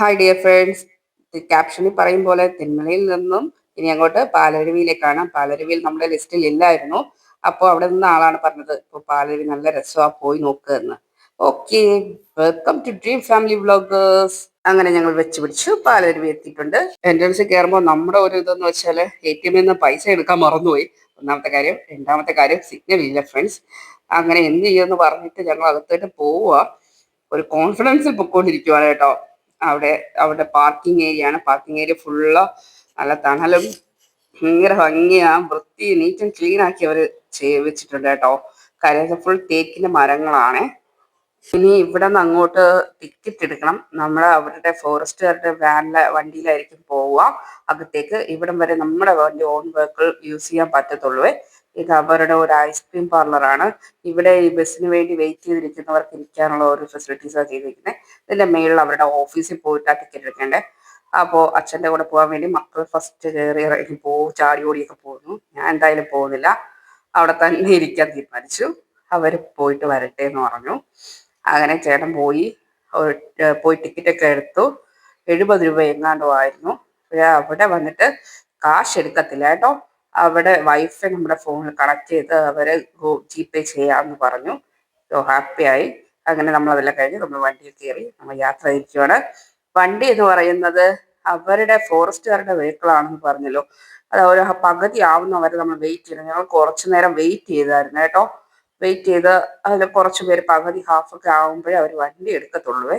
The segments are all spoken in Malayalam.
ഹായ് ഡിയർ ഫ്രണ്ട്സ് ക്യാപ്ഷനിൽ പറയും പോലെ തെന്മലയിൽ നിന്നും ഇനി അങ്ങോട്ട് പാലരുവിയിലേക്കാണ് പാലരുവിയിൽ നമ്മുടെ ലിസ്റ്റിൽ ഇല്ലായിരുന്നു. അപ്പോൾ അവിടെ നിന്ന് ആളാണ് പറഞ്ഞത്. ഇപ്പോൾ പാലരുവി നല്ല രസമാണ് പോയി നോക്കുക എന്ന്. Okay welcome to dream family vloggers അങ്ങനെ ഞങ്ങൾ വെച്ച് പിടിച്ചു. പാലരുവി എത്തിയിട്ടുണ്ട്. എൻട്രൻസ് കയറുമ്പോൾ നമ്മുടെ ഒരു ഇതെന്ന് വെച്ചാൽ എ ടി എമ്മിൽ നിന്ന് പൈസ എടുക്കാൻ മറന്നുപോയി. ഒന്നാമത്തെ കാര്യം. രണ്ടാമത്തെ കാര്യം സിഗ്നൽ ഇല്ല ഫ്രണ്ട്സ് അങ്ങനെ എന്ത് ചെയ്യുമെന്ന് പറഞ്ഞിട്ട് ഞങ്ങൾ അകത്തോട്ട് പോവുക ഒരു കോൺഫിഡൻസിൽ പൊക്കോണ്ടിരിക്കുവാണ് കേട്ടോ. അവിടെ അവിടെ പാർക്കിംഗ് ഏരിയ ആണ്. പാർക്കിംഗ് ഏരിയ ഫുള്ള് നല്ല തണലും ഭയങ്കര ഭംഗിയാ വൃത്തി നീറ്റ് ആൻഡ് ക്ലീൻ ആക്കി അവർ വെച്ചിട്ടുണ്ട് കേട്ടോ. കരയൊക്കെ ഫുൾ തേക്കിന്റെ മരങ്ങളാണ്. ഇനി ഇവിടെ നിന്ന് അങ്ങോട്ട് ടിക്കറ്റ് എടുക്കണം. നമ്മൾ അവരുടെ ഫോറസ്റ്റുകാരുടെ വാനിലെ വണ്ടിയിലായിരിക്കും പോവുക. അകത്തേക്ക് ഇവിടം വരെ നമ്മുടെ വണ്ടി ഓൺ വെഹിക്കിൾ യൂസ് ചെയ്യാൻ പറ്റത്തുള്ളൂ. ഇത് അവരുടെ ഒരു ഐസ്ക്രീം പാർലറാണ് ഇവിടെ ഈ ബസ്സിന് വേണ്ടി വെയിറ്റ് ചെയ്തിരിക്കുന്നവർക്ക് ഇരിക്കാനുള്ള ഒരു ഫെസിലിറ്റീസാണ് ചെയ്തിരിക്കുന്നത് ഇതിന്റെ മേളിൽ അവരുടെ ഓഫീസിൽ പോയിട്ട് ടിക്കറ്റ് എടുക്കേണ്ടത് അപ്പോൾ അച്ഛന്റെ കൂടെ പോകാൻ വേണ്ടി മക്കൾ ഫസ്റ്റ് കയറി ഇറങ്ങി പോകും ചാടി ഓടിയൊക്കെ പോകുന്നു ഞാൻ എന്തായാലും പോകുന്നില്ല. അവിടെ തന്നെ ഇരിക്കാൻ തീരുമാനിച്ചു. അവർ പോയിട്ട് വരട്ടെ എന്ന് പറഞ്ഞു. അങ്ങനെ ചേട്ടൻ പോയി. പോയി ടിക്കറ്റ് ഒക്കെ എടുത്തു. എഴുപത് രൂപ എങ്ങാണ്ടോ ആയിരുന്നു. അവിടെ വന്നിട്ട് കാശ് എടുക്കത്തില്ല കേട്ടോ. അവിടെ വൈഫൈ നമ്മുടെ ഫോണിൽ കണക്ട് ചെയ്ത് അവരെ ജി പേ ചെയ്യാമെന്ന് പറഞ്ഞു. സോ ഹാപ്പി ആയി. അങ്ങനെ നമ്മൾ അതെല്ലാം കഴിഞ്ഞ് നമ്മൾ വണ്ടിയിൽ കയറി നമ്മൾ യാത്ര തിരിക്കുകയാണ് വണ്ടി എന്ന് പറയുന്നത് അവരുടെ ഫോറസ്റ്റുകാരുടെ വെഹിക്കിൾ ആണെന്ന് പറഞ്ഞല്ലോ. അത് ഓരോ പകുതി ആവുന്നവരെ നമ്മൾ വെയിറ്റ് ചെയ്യണം. ഞങ്ങൾ കുറച്ചു നേരം വെയിറ്റ് ചെയ്തായിരുന്നു കേട്ടോ. വെയിറ്റ് ചെയ്ത് അതിൽ കുറച്ച് പേര് പകുതി ഹാഫ് ഒക്കെ ആകുമ്പോഴേ അവർ വണ്ടി എടുക്കത്തുള്ളൂ.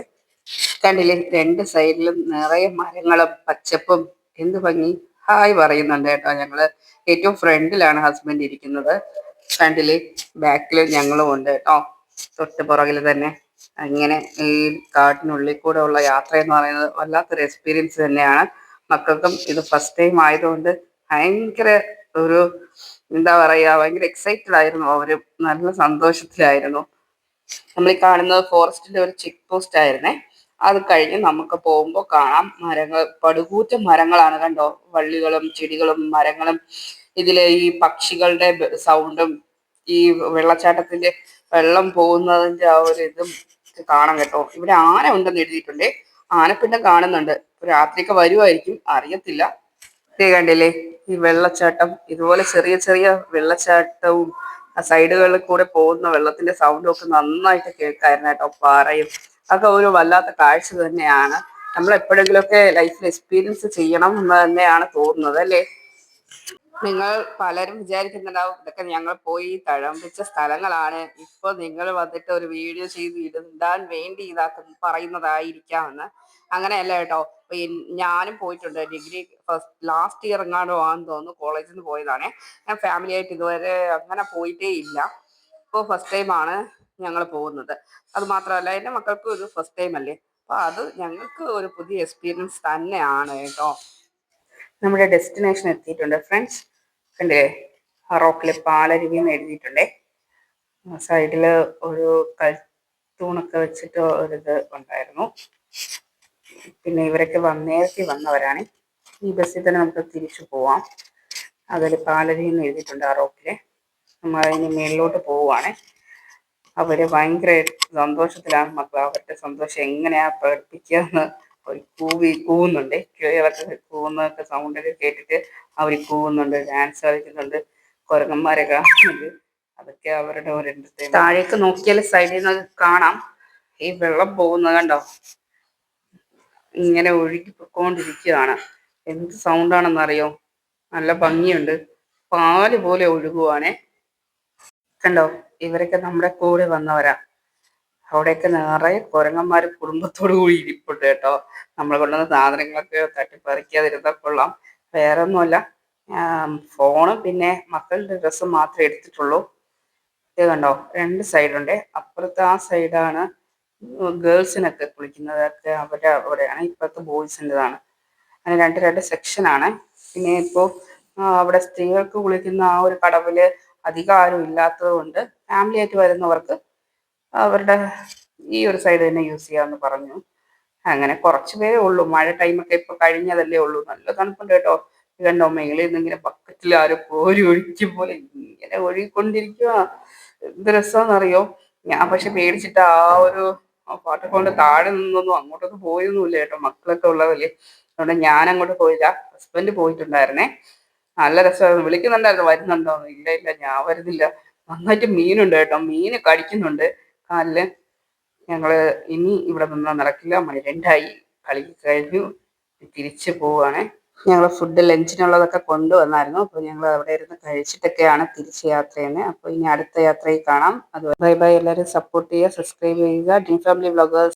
കണ്ടില്ലേ? രണ്ട് സൈഡിലും നിറയെ മരങ്ങളും പച്ചപ്പും എന്ത് ഭംഗി? ഹായ് പറയുന്നുണ്ട് കേട്ടോ. ഞങ്ങൾ ഏറ്റവും ഫ്രണ്ടിലാണ് ഹസ്ബൻഡ് ഇരിക്കുന്നത്. ഫ്രണ്ടിൽ ബാക്കിൽ ഞങ്ങളും ഉണ്ട് കേട്ടോ. തൊട്ട് പുറകിൽ തന്നെ. അങ്ങനെ ഈ കാട്ടിനുള്ളിൽ കൂടെ ഉള്ള യാത്ര എന്ന് പറയുന്നത് വല്ലാത്തൊരു എക്സ്പീരിയൻസ് തന്നെയാണ്. മക്കൾക്കും ഇത് ഫസ്റ്റ് ടൈം ആയതുകൊണ്ട് ഭയങ്കര ഒരു എന്താ പറയാ ഭയങ്കര എക്സൈറ്റഡ് ആയിരുന്നു. അവർ നല്ല സന്തോഷത്തിലായിരുന്നു. നമ്മൾ ഈ കാണുന്നത് ഫോറസ്റ്റിന്റെ ഒരു ചെക്ക് പോസ്റ്റ് ആയിരുന്നേ. അത് കഴിഞ്ഞ് നമുക്ക് പോകുമ്പോൾ കാണാം മരങ്ങൾ പടുകൂറ്റ മരങ്ങളാണ് കണ്ടോ? വള്ളികളും ചെടികളും മരങ്ങളും. ഇതിലെ ഈ പക്ഷികളുടെ സൗണ്ടും ഈ വെള്ളച്ചാട്ടത്തിന്റെ വെള്ളം പോകുന്നതിന്റെ ആ ഒരു ഇതും കാണാം കേട്ടോ. ഇവിടെ ആന ഉണ്ടെന്ന് എഴുതിയിട്ടുണ്ട്. ആനപ്പിണ്ടം കാണുന്നുണ്ട്. രാത്രിയൊക്കെ വരുമായിരിക്കും അറിയത്തില്ല. കണ്ടില്ലേ? ഈ വെള്ളച്ചാട്ടം ഇതുപോലെ ചെറിയ ചെറിയ വെള്ളച്ചാട്ടവും സൈഡുകളിൽ കൂടെ പോകുന്ന വെള്ളത്തിന്റെ സൗണ്ടും ഒക്കെ നന്നായിട്ട് കേൾക്കായിരുന്നു കേട്ടോ. പാറയും അതൊക്കെ ഒരു വല്ലാത്ത കാഴ്ച തന്നെയാണ്. നമ്മൾ എപ്പോഴെങ്കിലുമൊക്കെ ലൈഫിൽ എക്സ്പീരിയൻസ് ചെയ്യണം എന്ന് തന്നെയാണ് തോന്നുന്നത് അല്ലേ? നിങ്ങൾ പലരും വിചാരിക്കുന്നുണ്ടാവും ഇതൊക്കെ ഞങ്ങൾ പോയി തഴമ്പിച്ച സ്ഥലങ്ങളാണ്. ഇപ്പൊ നിങ്ങൾ വന്നിട്ട് ഒരു വീഡിയോ ചെയ്ത് ഇടാൻ വേണ്ടി ഇതാക്കുന്ന പറയുന്നതായിരിക്കാമെന്ന്. അങ്ങനെയല്ല കേട്ടോ. ഞാനും പോയിട്ടുണ്ട്. ഡിഗ്രി ഫസ്റ്റ് ലാസ്റ്റ് ഇയർ എങ്ങാണ്ടോ ആണെന്ന് തോന്നുന്നു കോളേജിൽ നിന്ന് പോയതാണേ. ഞാൻ ഫാമിലി ആയിട്ട് ഇതുവരെ അങ്ങനെ പോയിട്ടേ ഇല്ല. ഇപ്പോൾ ഫസ്റ്റ് ടൈം ആണ് ഞങ്ങൾ പോകുന്നത്. അത് മാത്രമല്ല എന്റെ മക്കൾക്കും ഇത് ഫസ്റ്റ് ടൈം അല്ലേ? അപ്പോൾ അത് ഞങ്ങൾക്ക് ഒരു പുതിയ എക്സ്പീരിയൻസ് തന്നെയാണ് കേട്ടോ. നമ്മുടെ ഡെസ്റ്റിനേഷൻ എത്തിയിട്ടുണ്ട്. ഫ്രണ്ട്സ് കണ്ടില്ലേ? റോക്കിൽ പാലരുവി എന്ന് എഴുതിയിട്ടുണ്ടേ? സൈഡിൽ ഒരു കൽത്തൂണൊക്കെ വെച്ചിട്ട് ഒരിത് ഉണ്ടായിരുന്നു. പിന്നെ ഇവരൊക്കെ നേരത്തെ വന്നവരാണ്. ഈ ബസ്സിൽ തന്നെ നമുക്ക് തിരിച്ചു പോവാം. അതിൽ പാലരുവി എന്ന് എഴുതിയിട്ടുണ്ട് ആ റോക്കിൽ നമ്മൾ അതിന് മേളിലോട്ട് പോവുകയാണ് അവർ ഭയങ്കര സന്തോഷത്തിലാണ് മക്കൾ അവരുടെ സന്തോഷം എങ്ങനെയാ പ്രകടിപ്പിക്കുക എന്ന് അവർ കൂവി കൂവുന്നുണ്ട്. കിളികളൊക്കെ കൂവുന്നതൊക്കെ സൗണ്ടൊക്കെ കേട്ടിട്ട് അവർ കൂവുന്നുണ്ട് ഡാൻസ് കളിക്കുന്നുണ്ട് കുരങ്ങന്മാരെ കാണുന്നുണ്ട് അതൊക്കെ അവരുടെ ഒരു താഴേക്ക് നോക്കിയാൽ സൈഡിൽ നിന്ന് കാണാം. ഈ വെള്ളം പോകുന്നത് കണ്ടോ? ഇങ്ങനെ ഒഴുകി പൊക്കോണ്ടിരിക്കുകയാണ് എന്ത് സൗണ്ടാണെന്നറിയോ നല്ല ഭംഗിയുണ്ട്. പാൽ പോലെ ഒഴുകുവാണേ. കണ്ടോ? ഇവരൊക്കെ നമ്മുടെ കൂടെ വന്നവരാ. അവിടെയൊക്കെ നിറയെ കുരങ്ങന്മാർ കുടുംബത്തോടു കൂടി ഇരിപ്പുണ്ട് കേട്ടോ. നമ്മൾ കൊണ്ടുവന്ന സാധനങ്ങളൊക്കെ തട്ടിപ്പറിക്കാതിരുന്നാൽ കൊള്ളാം. വേറെ ഒന്നുമല്ല ഫോണും പിന്നെ മക്കളുടെ ഡ്രസ്സും മാത്രമേ എടുത്തിട്ടുള്ളൂ. ഇത് കണ്ടോ? രണ്ട് സൈഡുണ്ട്. അപ്പുറത്തെ ആ സൈഡാണ് ഗേൾസിനൊക്കെ കുളിക്കുന്നതൊക്കെ അവരുടെ അവിടെയാണ്. ഇപ്പോഴത്തെ ബോയ്സിന്റെതാണ്. അങ്ങനെ രണ്ട് രണ്ട് സെക്ഷനാണ്. പിന്നെ ഇപ്പോൾ അവിടെ സ്ത്രീകൾക്ക് കുളിക്കുന്ന ആ ഒരു കടവിൽ അധികം ആരും ഇല്ലാത്തത് കൊണ്ട് ഫാമിലി ആയിട്ട് വരുന്നവർക്ക് അവരുടെ ഈ ഒരു സൈഡ് തന്നെ യൂസ് ചെയ്യാമെന്ന് പറഞ്ഞു. അങ്ങനെ കുറച്ച് പേരേ ഉള്ളൂ. മഴ ടൈമൊക്കെ ഇപ്പൊ കഴിഞ്ഞതല്ലേ ഉള്ളൂ. നല്ല തണുപ്പുണ്ട് കേട്ടോ. കണ്ടോ മേളിൽ നിന്ന് ഇങ്ങനെ ബക്കറ്റിൽ ആരും കോരി ഒഴിക്കും പോലെ ഇങ്ങനെ ഒഴുകിക്കൊണ്ടിരിക്കുക എന്ത് രസമെന്നറിയോ ഞാൻ പക്ഷെ പേടിച്ചിട്ട് ആ ഒരു വാട്ടർഫോളിന്റെ താഴെ നിന്നൊന്നും അങ്ങോട്ടൊന്നും പോയൊന്നുമില്ല കേട്ടോ. മക്കളൊക്കെ ഉള്ളതല്ലേ. അതുകൊണ്ട് ഞാൻ അങ്ങോട്ട് പോയില്ല ഹസ്ബൻഡ് പോയിട്ടുണ്ടായിരുന്നേ. നല്ല രസമായിരുന്നു. വിളിക്കുന്നുണ്ടായിരുന്നു വരുന്നുണ്ടോ? ഇല്ല ഇല്ല ഞാൻ വരുന്നില്ല. നന്നായിട്ട് മീനുണ്ട് കേട്ടോ. മീന് കടിക്കുന്നുണ്ട്. കാലിൽ ഞങ്ങൾ ഇനി ഇവിടെ നിന്നാ നടക്കില്ല. മണി കളി കഴിഞ്ഞു. തിരിച്ചു പോവാണ്. ഞങ്ങൾ ഫുഡ് ലഞ്ചിനുള്ളതൊക്കെ കൊണ്ടുവന്നായിരുന്നു. അപ്പോൾ ഞങ്ങൾ അവിടെ ഇരുന്ന് കഴിച്ചിട്ടൊക്കെയാണ് തിരിച്ച് യാത്ര ചെയ്യുന്നത് അപ്പോൾ ഇനി അടുത്ത യാത്രയിൽ കാണാം. അത് ബൈ ബൈ. എല്ലാവരും സപ്പോർട്ട് ചെയ്യുക സബ്സ്ക്രൈബ് ചെയ്യുക. Dream family vloggers